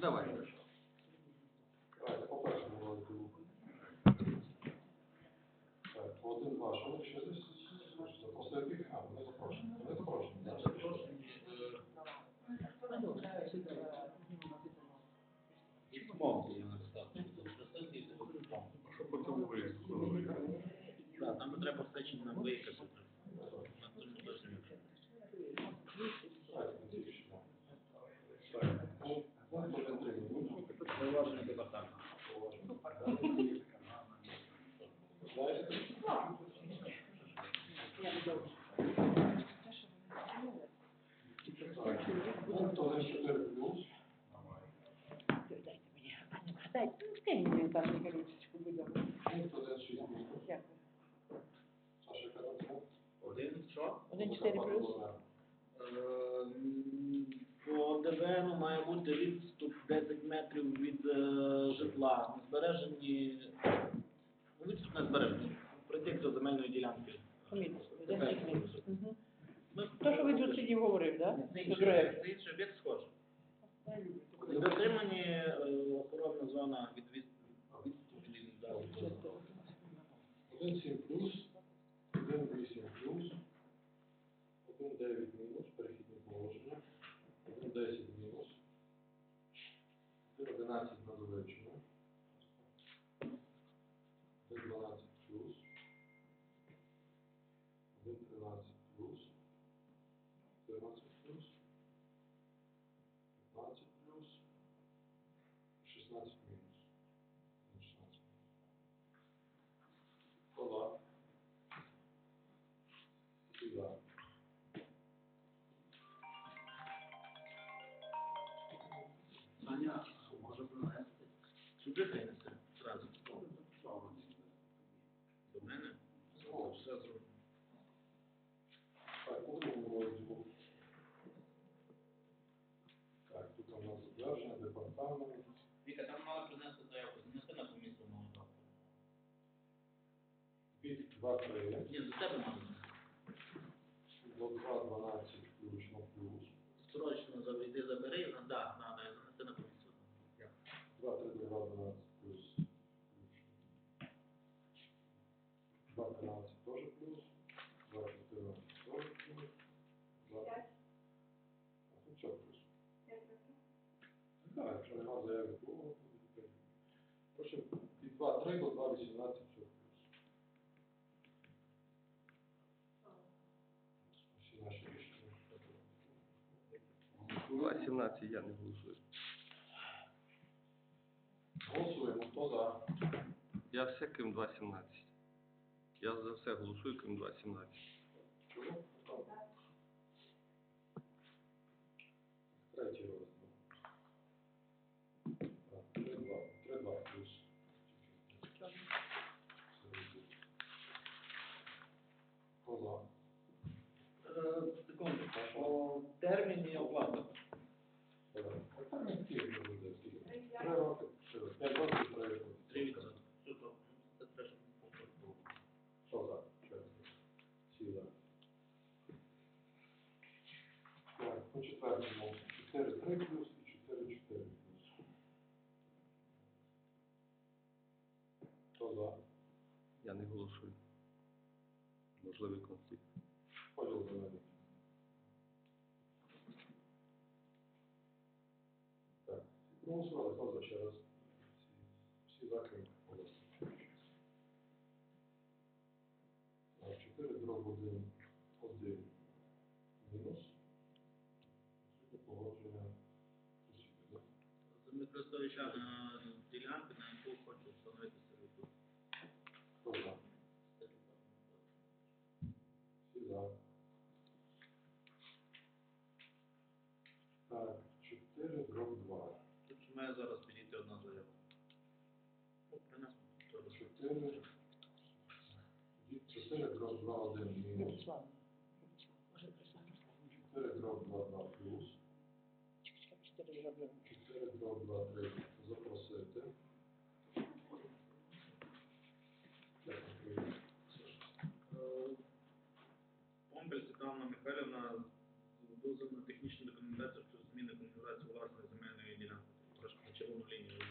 Давай. Давайте, по першому розділу. Так, один, два, що ви ще десь? Запросили яких? А, вони запрошені. Вони запрошені. так. Письмо я написав. Запросити і запросити. Що по цьому виїзду? Так, нам треба всечі на виїхати. На тому точно. Так, не тішимо. Так, ну, пункт один, три, ну, Зауваження департаменту. знаєте? Так, пункт один, чотири плюс. Дайте мені. Дайте, ну, на ручечку, будь ласка. Дякую. Саша? Один що? Один чотири плюс. Ем, По ДВН має бути відступ 10 метрів від е, житла. Збережені, ну, відступ не збережені. Притик до земельної ділянки. Помітно. Десять мінус. Мгм. Ми- То, що ви тут тоді говорив, так? Це інший об'єкт, схожий. Дотримані е, охоронна зона від 1,7 плюс, 1,8 плюс, 1,9 мінус, перехідні положення, 1,10 мінус, 1,11 на довечення, 1,12 2-3, Ні, до тебе мали. до 2-12 включно плюс. Срочно заведи, забери, на, да, надо, занеси на комісію. 2-3 до 2-12 плюс. включно. 2-13 теж плюс. 2-14 теж плюс. 2... А тут все плюс. Так, якщо нема заяви то буде. Прошу, від 2-3 до 2-18 2.17 я не голосую. Голосуємо, хто за? Я все крім 2.17. Я за все голосую, крім 2.17. Чого? Третій розділ. Так, 3-2, 3-2 плюс. Хто за? Е, Секунду, по терміні оплати. Давай. А там не скільки буде, скільки? Три роки, три роки. П'ять років, три роки. Три відсотки. Супер. Це теж. Хто за? Чесно. Всі за. Так, по четвертому. 4-3 плюс і 4-4 плюс. Хто за? Я не голосую. Можливий конфлікт. Поділ зелений. Так, голосували, хто за ще раз? Всі, всі за крім голосу. Так, 4 дроб 1, 1 мінус. Сьогодні погодження да? Землекористувача на ділянки, на яку хочу встановити сервітут. Хто за? Всі за. Так, 4 дроб 2. Тут має зараз підійти одна заява. Ну, принесу. теж. 4, 4 дроб 2, 1 мінус. Ярослав. Може, присягну. 4 дроб 2, 2 плюс. Чекай, чотири зроблю. 4 дроб 2, 3 Михайлівна, дозвіл на технічну документацію про зміни конфігурації власної земельної ділянки. Прошу на червону лінію.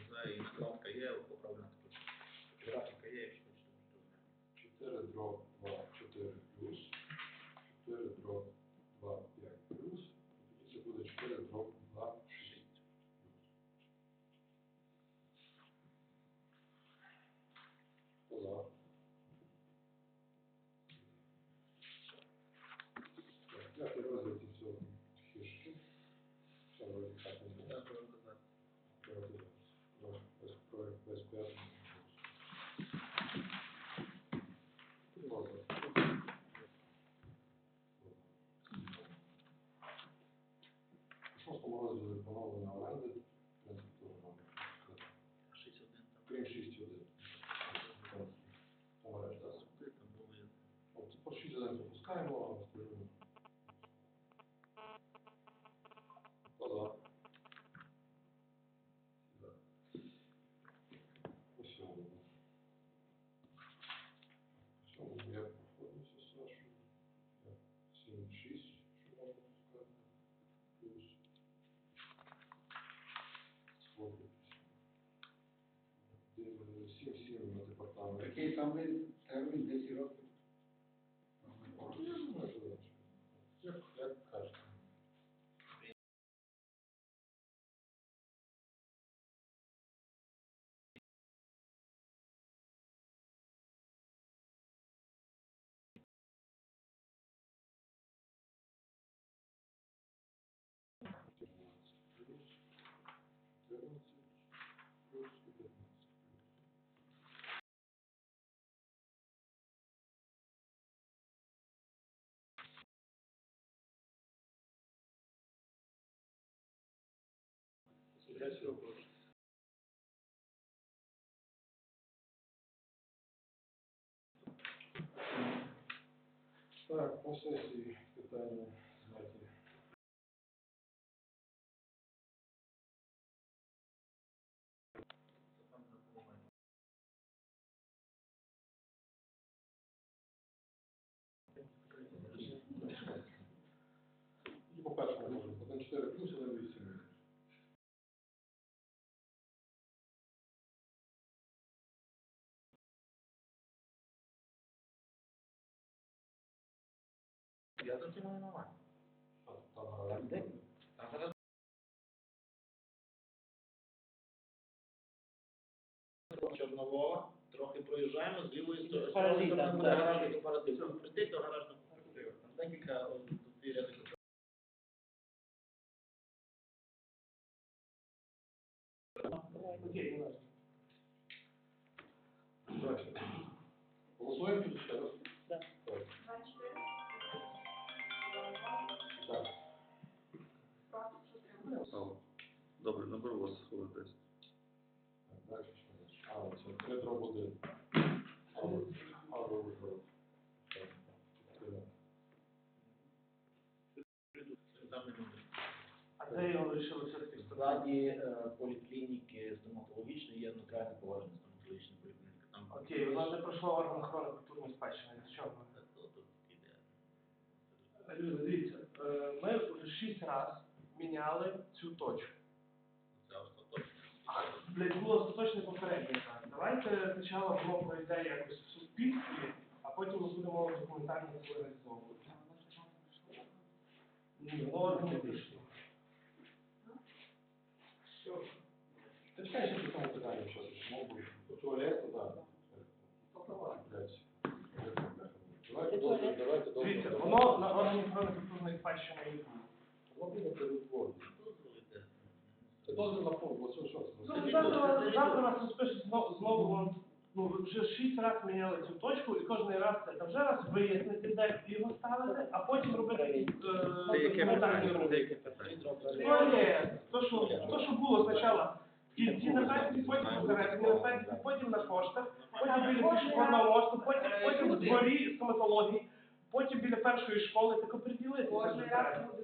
Grazie. 7-7 на департамент. Який там ви термін 10 років? Я всього. Так, по сесії питання знаєте. І по першому можемо. 1,4 плюс 1,8. Там грає. Там зараз Чорновола, трохи проїжджаємо, з лівої сторони, з правої Параліта, сторони буде так. гаражний кооператив. Прийти до гаражного кооперативу. Там декілька, дві ряди. Дальше. Голосуємо ще раз? Алло. Добре, наберу вас хвилин 10. Так, далі що у нас? А, це Петро буде. Алло, алло. А де його вирішили все-таки В складі е, поліклініки стоматологічної є нотаріально поважна стоматологічна поліклініка. Там Окей, воно не пройшло орган охорони культурної спадщини. З чого? Це тут іде. Люди, дивіться, е, ми вже шість разів міняли цю точку. Це остаточно. Блять, було остаточне попереднє. Давайте спочатку воно пройде якось в суспільстві, а потім ми будемо документально це реалізовувати. Ні, воно орган не прийшло. Та чекай, ще по тому питанню, що ж, мов би, по туалету, да. Блядь. Давайте добре, давайте. Дивіться, воно на органі культурної спадщини Це дозвіл на що це? Ну, завтра, завтра нас розпишуть знову, знову вон, ну, вже шість разів міняли цю точку, і кожен раз це, та вже раз вияснити, де його ставити, а потім робити е, Це яке питання? Це яке питання? Ну, ні, то, що, то, що було спочатку, в кінці на пенсії, потім посередині на пенсії, потім на коштах, потім біля пішохідного мосту, потім, потім в дворі стоматології, потім біля першої школи, так оприділитися. Кожен раз буде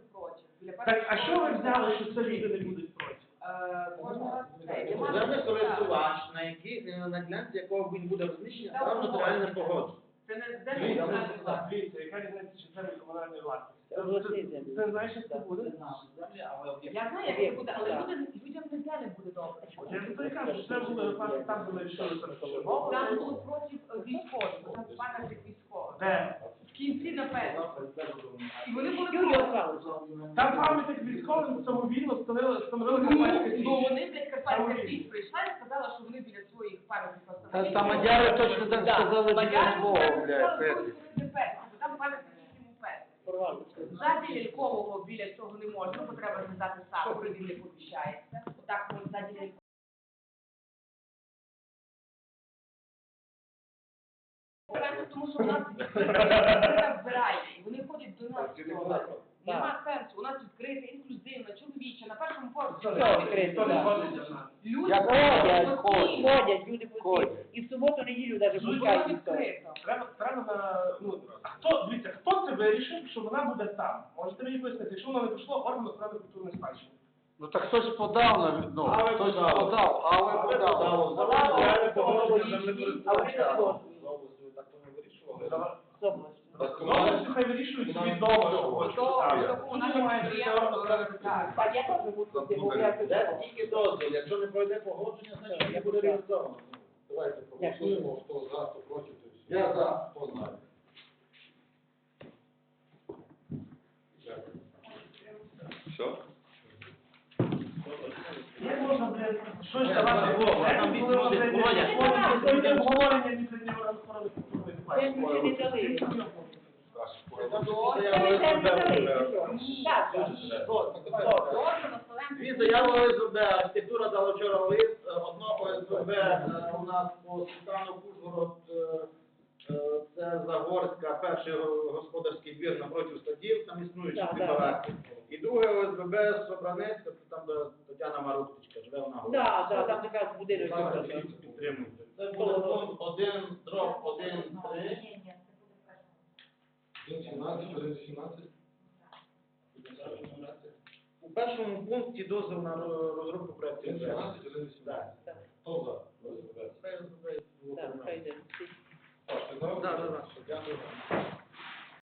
Так, а що ви взяли, що це люди не будуть проти? Е, це. Такого. користувач, на який е, на ділянці якого він буде розміщений, Та справ нотаріальне погодження. Це не власності. Дивіться, яка різниця, чи землі комунальної власності? Це обласні землі. Ти знаєш, як це буде? Я знаю, як це буде, але людям не далі буде добре. Я це кажу, що це буде там, ми вирішили Там будуть проти військових, там пам'ятник військових. Де? Кінці на пенсію. І вони були проти. Там пам'ятник військовим самовільно встановили, встановили Ну, ну, січ. вони, блядь, Карпатська Січ прийшла і сказала, що вони біля своїх пам'ятників Та, поставили. та мадяри точно так Да. сказали біля Мадяри Львова, сказали, блядь, що Петрі. вони перші, бо Там пам'ятник їхньому перші. Ззаді лялькового біля цього не можна, бо треба зв'язати сакури, він не поміщається. Тому що у нас вбиральня, і вони ходять до нас. в туалет. Нема сенсу, у нас відкрита, інклюзивна, чоловіча, на першому поверсі. Все відкрито, да. ходить до нас. Люди Як Ходять, постійно. ходять, люди. Ходять. І в суботу, неділю навіть Воно пускають відкрито. Треба, треба на, ну, а хто, дивіться, хто це вирішив, що вона буде там? Можете мені пояснити, якщо вона не пройшло орган охорони культурної спадщини? Ну так хтось подав на ну, Але хтось подав. подав, але Але подав. подав. Мала Я не область, З області. Добре, хай вирішують собі вдома, що хочуть. Тільки дозвіл, якщо не пройде погодження, значить не буде реалізовано. Давайте проголосуємо, хто за, хто проти, то все. Я за. Хто знає. Дякую. Все? Як можна, блядь, що ж Ні, давати? Бог, Бог, там відходить, коли йде обговорення міжнародної органу охорони Це спадщини. мені не дали. Так, так. Дві заяви ОСББ, архітектура дала вчора лист, е, одно е, у нас по Світану Кужгород, е, це Загорська, перший господарський двір напроти стадів, там існуючі Так, ці бараки. І друге ОСББ Собранецька, там де Тетяна Марухтичка, живе вона. Да, да, там така будинок. Так, підтримуйте. Це буде пункт дроб 1, 3. У першому пункті дозвіл на ро- розробку проекту. 1.17, 1.18. Так. Хто за? Розглядається. Хай розробляється. Так, хай йде. Так, Так, так,